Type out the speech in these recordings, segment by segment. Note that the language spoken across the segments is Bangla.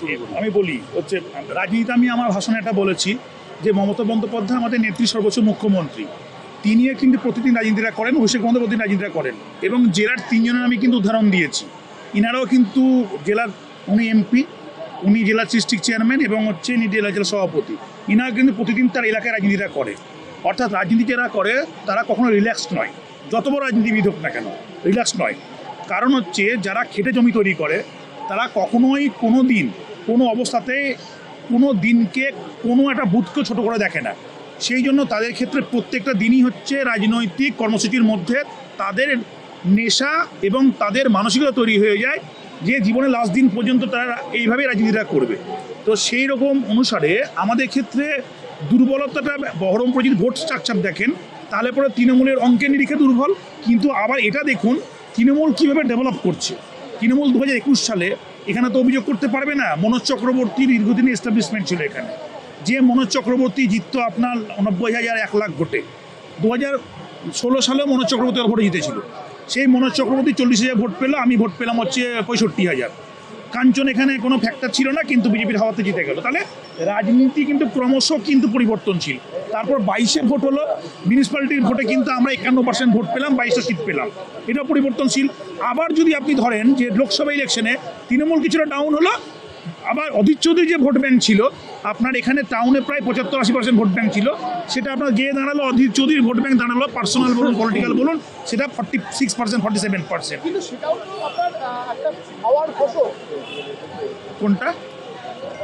শুরু করি আমি বলি হচ্ছে রাজনীতি আমি আমার ভাষণে এটা বলেছি যে মমতা বন্দ্যোপাধ্যায় আমাদের নেত্রী সর্বোচ্চ মুখ্যমন্ত্রী। তিনিও কিন্তু প্রতিদিন রাজনীতিটা করেন অভিষেক বন্দ্যোপাধ্যায় প্রতিদিন রাজনীতিটা করেন। এবং জেলার তিনজনের আমি কিন্তু উদাহরণ দিয়েছি। ইনারাও কিন্তু জেলার উনি এমপি উনি জেলার ডিস্ট্রিক্ট চেয়ারম্যান এবং হচ্ছে ইনি জেলা জেলা সভাপতি। ইনারা কিন্তু প্রতিদিন তার এলাকায় রাজনীতিটা করে। অর্থাৎ রাজনীতি যারা করে তারা কখনো রিল্যাক্স নয়। যত বড় রাজনীতিবিদ হোক না কেন রিল্যাক্স নয়। কারণ হচ্ছে যারা খেটে জমি তৈরি করে তারা কখনোই কোনো দিন কোনো অবস্থাতে কোনো দিনকে কোনো একটা বুথকে ছোট করে দেখে না। সেই জন্য তাদের ক্ষেত্রে প্রত্যেকটা দিনই হচ্ছে রাজনৈতিক কর্মসূচির মধ্যে তাদের নেশা এবং তাদের মানসিকতা তৈরি হয়ে যায় যে জীবনে লাস্ট দিন পর্যন্ত তারা এইভাবেই রাজনীতিটা করবে। তো সেই রকম অনুসারে আমাদের ক্ষেত্রে দুর্বলতাটা বহরমপুরে যদি ভোট স্ট্রাকচার দেখেন, তাহলে পরে তৃণমূলের অঙ্কের নিরিখে দুর্বল। কিন্তু আবার এটা দেখুন, তৃণমূল কীভাবে ডেভেলপ করছে? তৃণমূল দু হাজার একুশ সালে এখানে তো অভিযোগ করতে পারবে না, মনোজ চক্রবর্তী দীর্ঘদিনের এস্টাবলিশমেন্ট ছিল এখানে। যে মনোজ চক্রবর্তী জিততো আপনার নব্বই হাজার এক লাখ ভোটে দু হাজার ষোলো সালেও মনোজ চক্রবর্তী ভোটে জিতেছিল। সেই মনোজ চক্রবর্তী চল্লিশ হাজার ভোট পেল, আমি ভোট পেলাম হচ্ছে পঁয়ষট্টি হাজার। কাঞ্চন এখানে কোনো ফ্যাক্টর ছিল না, কিন্তু বিজেপির হাওয়াতে জিতে গেল। তাহলে রাজনীতি কিন্তু ক্রমশ কিন্তু পরিবর্তনশীল। তারপর বাইশে ভোট হলো মিউনিসিপ্যালিটির ভোটে কিন্তু আমরা একান্ন পার্সেন্ট ভোট পেলাম বাইশটা সিট পেলাম। এটা পরিবর্তনশীল। আবার যদি আপনি ধরেন যে লোকসভা ইলেকশনে তৃণমূল কিছুটা ডাউন হলো আবার অধীর চৌধুরী যে ভোট ব্যাংক ছিল আপনার এখানে টাউনে প্রায় পঁচাত্তর আশি পার্সেন্ট ভোট ব্যাংক ছিল সেটা আপনার গিয়ে দাঁড়াল অধীর চৌধুরীর ভোট ব্যাংক দাঁড়াল পার্সোনাল বলুন পলিটিক্যাল বলুন সেটা forty six percent forty seven percent কোনটা?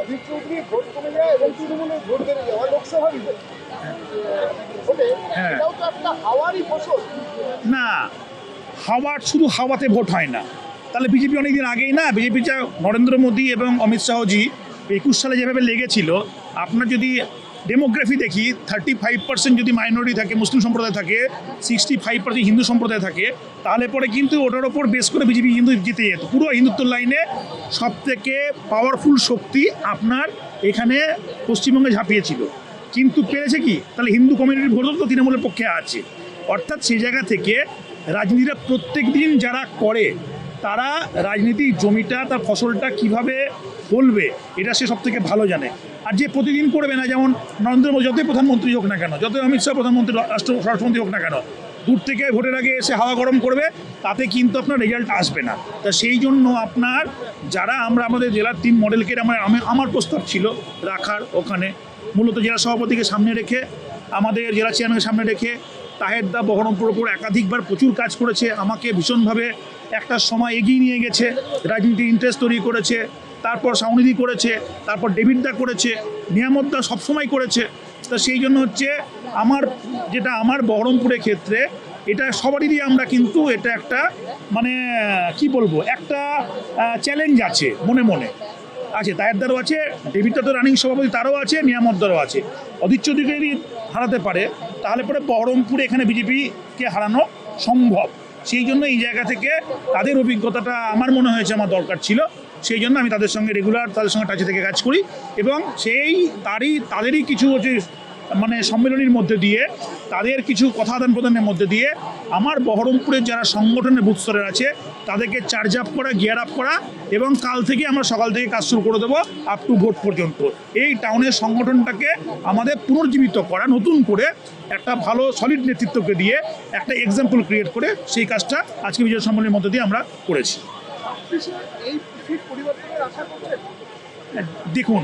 অধীর চৌধুরী ভোট কমে যায় এবং তৃণমূলের ভোট বেড়ে যাওয়া লোকসভা ভোটে হ্যাঁ। এটাও তো একটা হাওয়ারই ফসল। না হাওয়ার শুধু হাওয়াতে ভোট হয় না। তাহলে বিজেপি অনেকদিন আগেই না বিজেপি যা নরেন্দ্র মোদী এবং অমিত শাহজি একুশ সালে যেভাবে লেগেছিল আপনার যদি ডেমোগ্রাফি দেখি থার্টি ফাইভ পার্সেন্ট যদি মাইনরিটি থাকে, মুসলিম সম্প্রদায় থাকে সিক্সটি ফাইভ পার্সেন্ট হিন্দু সম্প্রদায় থাকে, তাহলে পরে কিন্তু ওটার ওপর বেস করে বিজেপি হিন্দু জিতে যেত। পুরো হিন্দুত্ব লাইনে সব থেকে পাওয়ারফুল শক্তি আপনার এখানে পশ্চিমবঙ্গে ঝাঁপিয়েছিল। কিন্তু পেরেছে কি? তাহলে হিন্দু কমিউনিটির ভোট তো তৃণমূলের পক্ষে আছে। অর্থাৎ সেই জায়গা থেকে রাজনীতিরা প্রত্যেক দিন যারা করে তারা রাজনীতির জমিটা, তার ফসলটা কীভাবে ফলবে এটা সে সব থেকে ভালো জানে। আর যে প্রতিদিন করবে না, যেমন নরেন্দ্র মোদী, যতই প্রধানমন্ত্রী হোক না কেন, যতই অমিত শাহ প্রধানমন্ত্রী, রাষ্ট্র, স্বরাষ্ট্রমন্ত্রী হোক না কেন, দূর থেকে ভোটের আগে এসে হাওয়া গরম করবে, তাতে কিন্তু আপনার রেজাল্ট আসবে না। তা সেই জন্য আপনার, যারা আমরা, আমাদের জেলার তিন মডেলকে আমার, আমি- আমার প্রস্তাব ছিল রাখার ওখানে। মূলত জেলা সভাপতিকে সামনে রেখে, আমাদের জেলা চেয়ারম্যানকে সামনে রেখে, তাহের দা বহরমপুর ওপর একাধিকবার প্রচুর কাজ করেছে, আমাকে ভীষণভাবে একটা সময় এগিয়ে নিয়ে গেছে, রাজনীতির ইন্টারেস্ট তৈরি করেছে, তারপর সাউনিদি করেছে, তারপর ডেভিড দা করেছে, নিয়ামত দা সবসময় করেছে। তা সেই জন্য হচ্ছে আমার, যেটা আমার বহরমপুরের ক্ষেত্রে, এটা সবারই আমরা কিন্তু এটা একটা মানে কি বলব, একটা চ্যালেঞ্জ আছে, মনে মনে। আছে তায়েরদারও আছে ডেভিডটা তো রানিং সভাপতি, তারও আছে নিয়ামতদারও আছে। চৌধুরীকে যদি হারাতে পারে, তাহলে পরে বহরমপুরে এখানে বিজেপিকে হারানো সম্ভব? সেই জন্য এই জায়গা থেকে তাদের অভিজ্ঞতাটা আমার মনে হয়েছে আমার দরকার ছিল। সেই জন্য আমি তাদের সঙ্গে রেগুলার তাদের সঙ্গে টাচে থেকে কাজ করি এবং সেই তারই, তাদেরই কিছু হচ্ছে মানে সম্মেলনের মধ্যে দিয়ে, তাদের কিছু কথা আদান প্রদানের মধ্যে দিয়ে, আমার বহরমপুরের যারা সংগঠনের বুথ স্তরের আছে, তাদেরকে চার্জ আপ করা গিয়ার আপ করা এবং কাল থেকে আমরা সকাল থেকে কাজ শুরু করে দেবো আপ টু ভোট পর্যন্ত। এই টাউনের সংগঠনটাকে আমাদের পুনর্জীবিত করা, নতুন করে একটা ভালো সলিড নেতৃত্বকে দিয়ে একটা এক্সাম্পল ক্রিয়েট করে সেই কাজটা আজকে বিজয় সম্মেলনের মধ্যে দিয়ে আমরা করেছি। দেখুন,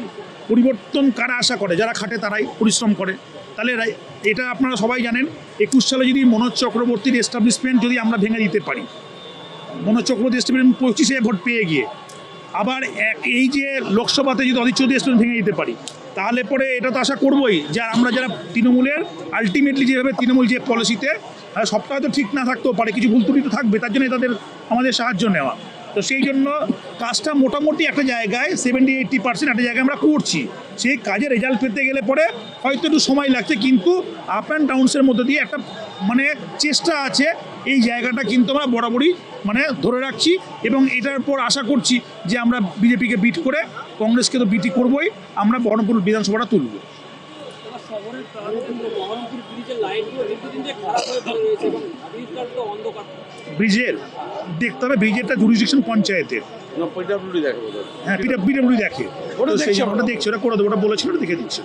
পরিবর্তন কারা আশা করে? যারা খাটে তারাই পরিশ্রম করে। তাহলে এটা আপনারা সবাই জানেন, একুশ সালে যদি মনোজ চক্রবর্তীর এস্টাবলিশমেন্ট যদি আমরা ভেঙে দিতে পারি, মনোজ চক্রবর্তী এস্টাবলিশমেন্ট পঁচিশে ভোট পেয়ে গিয়ে, আবার এক এই যে লোকসভাতে যদি অধীর চৌধুরী এস্টাবলিশমেন্ট ভেঙে দিতে পারি, তাহলে পরে এটা তো আশা করবোই যে আমরা যারা তৃণমূলের আলটিমেটলি যেভাবে তৃণমূল যে পলিসিতে সবটা হয়তো ঠিক না থাকতেও পারে, কিছু ভুল ত্রুটি তো থাকবে, তার জন্য তাদের আমাদের সাহায্য নেওয়া। তো সেই জন্য কাজটা মোটামুটি একটা জায়গায় সেভেন্টি এইটটি পার্সেন্ট একটা জায়গায় আমরা করছি। সেই কাজে রেজাল্ট পেতে গেলে পরে হয়তো একটু সময় লাগছে, কিন্তু আপ অ্যান্ড ডাউনসের মধ্যে দিয়ে একটা মানে চেষ্টা আছে, এই জায়গাটা কিন্তু আমরা বরাবরই মানে ধরে রাখছি এবং এটার পর আশা করছি যে আমরা বিজেপিকে বিট করে, কংগ্রেসকে তো বিটি করবই, আমরা বহরমপুর বিধানসভাটা তুলব। শহরের বহরমপুর ব্রিজের লাইটগুলো দীর্ঘদিন যে খারাপ হয়ে পড়ে রয়েছে এবং ব্রিজটা তো অন্ধকার। ব্রিজের দেখতে হবে ব্রিজেরটা জুরিডিকশন পঞ্চায়েতের। পিডাব্লিউডি দেখে বোধ হয় দেখে। ওটা দেখছে ওটা দেখছে ওটা করে দেবো ওটা বলেছিল ওটা দেখে দিচ্ছে।